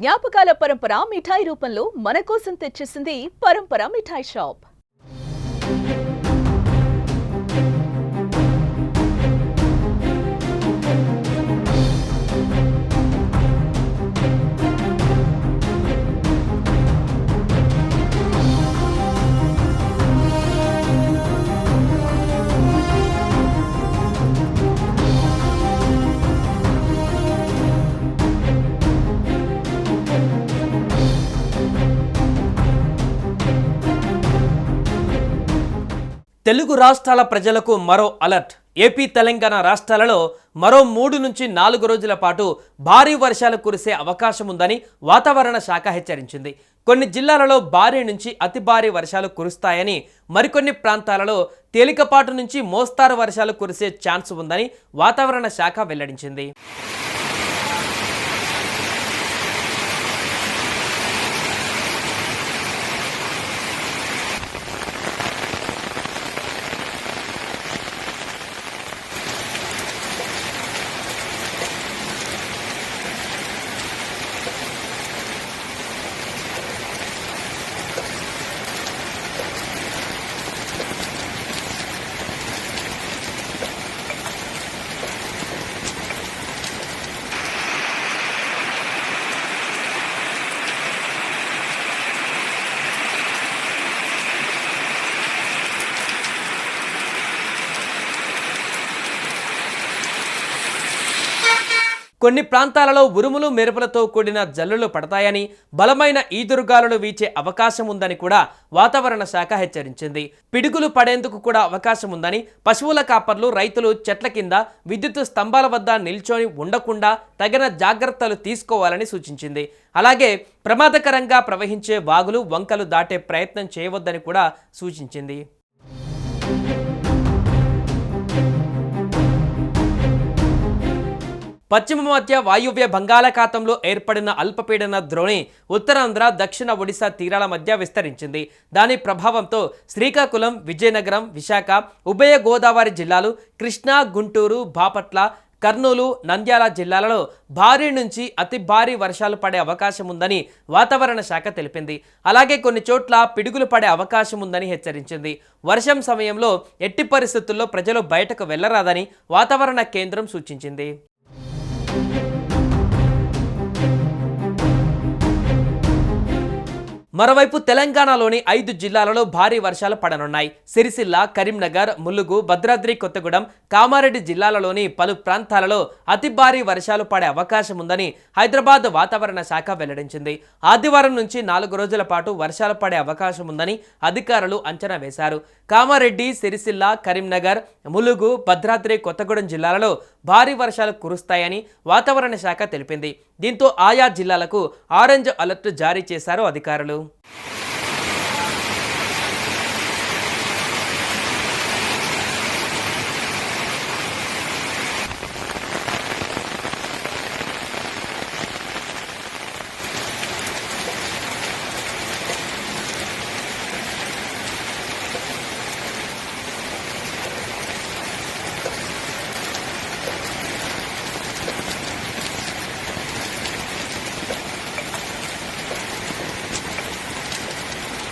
జ్ఞాపకాల పరంపర మిఠాయి రూపంలో మన కోసం తెచ్చేసింది పరంపర మిఠాయి షాప్. తెలుగు రాష్ట్రాల ప్రజలకు మరో అలర్ట్. ఏపీ తెలంగాణ రాష్ట్రాలలో మరో మూడు నుంచి నాలుగు రోజుల పాటు భారీ వర్షాలు కురిసే అవకాశం ఉందని వాతావరణ శాఖ హెచ్చరించింది. కొన్ని జిల్లాలలో భారీ నుంచి అతి భారీ వర్షాలు కురుస్తాయని మరికొన్ని ప్రాంతాలలో తేలికపాటు నుంచి మోస్తారు వర్షాలు కురిసే ఛాన్స్ ఉందని వాతావరణ శాఖ వెల్లడించింది. కొన్ని ప్రాంతాలలో ఉరుములు మెరుపులతో కూడిన జల్లులు పడతాయని బలమైన ఈదురుగాలులు వీచే అవకాశం ఉందని కూడా వాతావరణ శాఖ హెచ్చరించింది. పిడుగులు పడేందుకు కూడా అవకాశం ఉందని పశువుల కాపర్లు రైతులు చెట్ల కింద విద్యుత్ స్తంభాల వద్ద నిల్చొని ఉండకుండా తగిన జాగ్రత్తలు తీసుకోవాలని సూచించింది. అలాగే ప్రమాదకరంగా ప్రవహించే వాగులు వంకలు దాటే ప్రయత్నం చేయవద్దని కూడా సూచించింది. పశ్చిమ మధ్య వాయువ్య బంగాళాఖాతంలో ఏర్పడిన అల్పపీడన ద్రోణి ఉత్తరాంధ్ర దక్షిణ ఒడిశా తీరాల మధ్య విస్తరించింది. దాని ప్రభావంతో శ్రీకాకుళం విజయనగరం విశాఖ ఉభయ గోదావరి జిల్లాలు కృష్ణా గుంటూరు బాపట్ల కర్నూలు నంద్యాల జిల్లాలలో భారీ నుంచి అతి భారీ వర్షాలు పడే అవకాశం ఉందని వాతావరణ శాఖ తెలిపింది. అలాగే కొన్ని చోట్ల పిడుగులు పడే అవకాశం ఉందని హెచ్చరించింది. వర్షం సమయంలో ఎట్టి పరిస్థితుల్లో ప్రజలు బయటకు వెళ్ళరాదని వాతావరణ కేంద్రం సూచించింది. మరోవైపు తెలంగాణలోని ఐదు జిల్లాలలో భారీ వర్షాలు పడనున్నాయి. సిరిసిల్ల కరీంనగర్ ములుగు భద్రాద్రి కొత్తగూడెం కామారెడ్డి జిల్లాలలోని పలు ప్రాంతాలలో అతి భారీ వర్షాలు పడే అవకాశం ఉందని హైదరాబాద్ వాతావరణ శాఖ వెల్లడించింది. ఆదివారం నుంచి నాలుగు రోజుల పాటు వర్షాలు పడే అవకాశం ఉందని అధికారులు అంచనా వేశారు. కామారెడ్డి సిరిసిల్ల కరీంనగర్ ములుగు భద్రాద్రి కొత్తగూడెం జిల్లాలలో భారీ వర్షాలు కురుస్తాయని వాతావరణ శాఖ తెలిపింది. దీంతో ఆయా జిల్లాలకు ఆరెంజ్ అలర్ట్ జారీ చేశారు అధికారులు.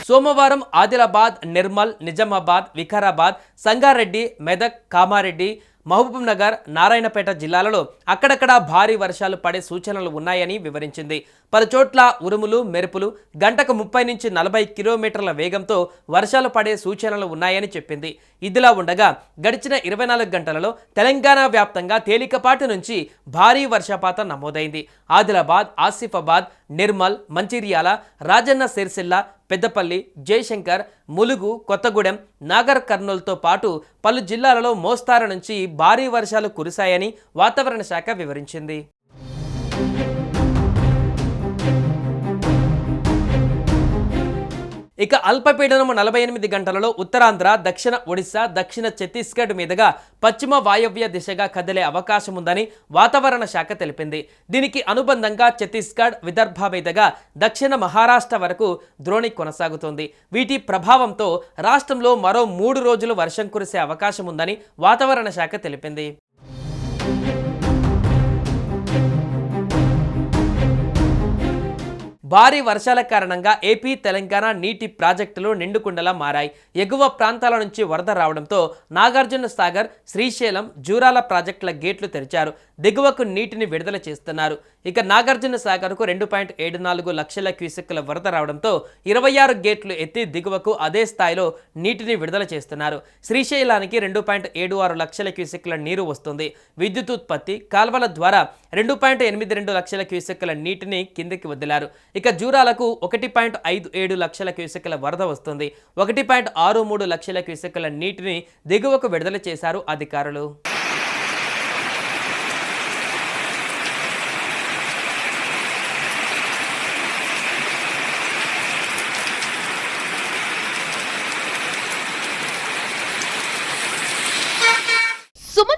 సోమవారం ఆదిలాబాద్ నిర్మల్ నిజామాబాద్ వికారాబాద్ సంగారెడ్డి మెదక్ కామారెడ్డి మహబూబ్నగర్ నారాయణపేట జిల్లాలలో అక్కడక్కడ భారీ వర్షాలు పడే సూచనలు ఉన్నాయని వివరించింది. పలుచోట్ల ఉరుములు మెరుపులు గంటకు ముప్పై నుంచి నలభై కిలోమీటర్ల వేగంతో వర్షాలు పడే సూచనలు ఉన్నాయని చెప్పింది. ఇదిలా ఉండగా గడిచిన ఇరవై నాలుగు గంటలలో తెలంగాణ వ్యాప్తంగా తేలికపాటి నుంచి భారీ వర్షపాతం నమోదైంది. ఆదిలాబాద్ ఆసిఫాబాద్ నిర్మల్ మంచిర్యాల రాజన్న సిరిసిల్ల పెద్దపల్లి జయశంకర్ ములుగు కొత్తగూడెం నాగర్ కర్నూలుతో పాటు పలు జిల్లాలలో మోస్తారు నుంచి భారీ వర్షాలు కురిశాయని వాతావరణ శాఖ వివరించింది. ఇక అల్పపీడనం నలభై ఎనిమిది గంటలలో ఉత్తరాంధ్ర దక్షిణ ఒడిశా దక్షిణ ఛత్తీస్గఢ్ మీదుగా పశ్చిమ వాయవ్య దిశగా కదిలే అవకాశం ఉందని వాతావరణ శాఖ తెలిపింది. దీనికి అనుబంధంగా ఛత్తీస్గఢ్ విదర్భ మీదుగా దక్షిణ మహారాష్ట్ర వరకు ద్రోణి కొనసాగుతోంది. వీటి ప్రభావంతో రాష్ట్రంలో మరో మూడు రోజులు వర్షం కురిసే అవకాశం ఉందని వాతావరణ శాఖ తెలిపింది. భారీ వర్షాల కారణంగా ఏపీ తెలంగాణ నీటి ప్రాజెక్టులు నిండుకుండలా మారాయి. ఎగువ ప్రాంతాల నుంచి వరద రావడంతో నాగార్జున సాగర్ శ్రీశైలం జూరాల ప్రాజెక్టుల గేట్లు తెరిచారు. దిగువకు నీటిని విడుదల చేస్తున్నారు. ఇక నాగార్జున సాగర్కు రెండు పాయింట్ ఏడు నాలుగు లక్షల క్యూసెక్కుల వరద రావడంతో ఇరవై ఆరు గేట్లు ఎత్తి దిగువకు అదే స్థాయిలో నీటిని విడుదల చేస్తున్నారు. శ్రీశైలానికి రెండు పాయింట్ ఏడు ఆరు లక్షల క్యూసెక్కుల నీరు వస్తుంది. విద్యుత్ ఉత్పత్తి కాల్వల ద్వారా రెండు పాయింట్ ఎనిమిది రెండు లక్షల క్యూసెక్కుల నీటిని కిందకి వదిలారు. ఇక జూరాలకు ఒకటి పాయింట్ ఐదు ఏడు లక్షల క్యూసెక్కుల వరద వస్తుంది. ఒకటి పాయింట్ ఆరు మూడు లక్షల క్యూసెక్కుల నీటిని దిగువకు విడుదల చేశారు అధికారులు.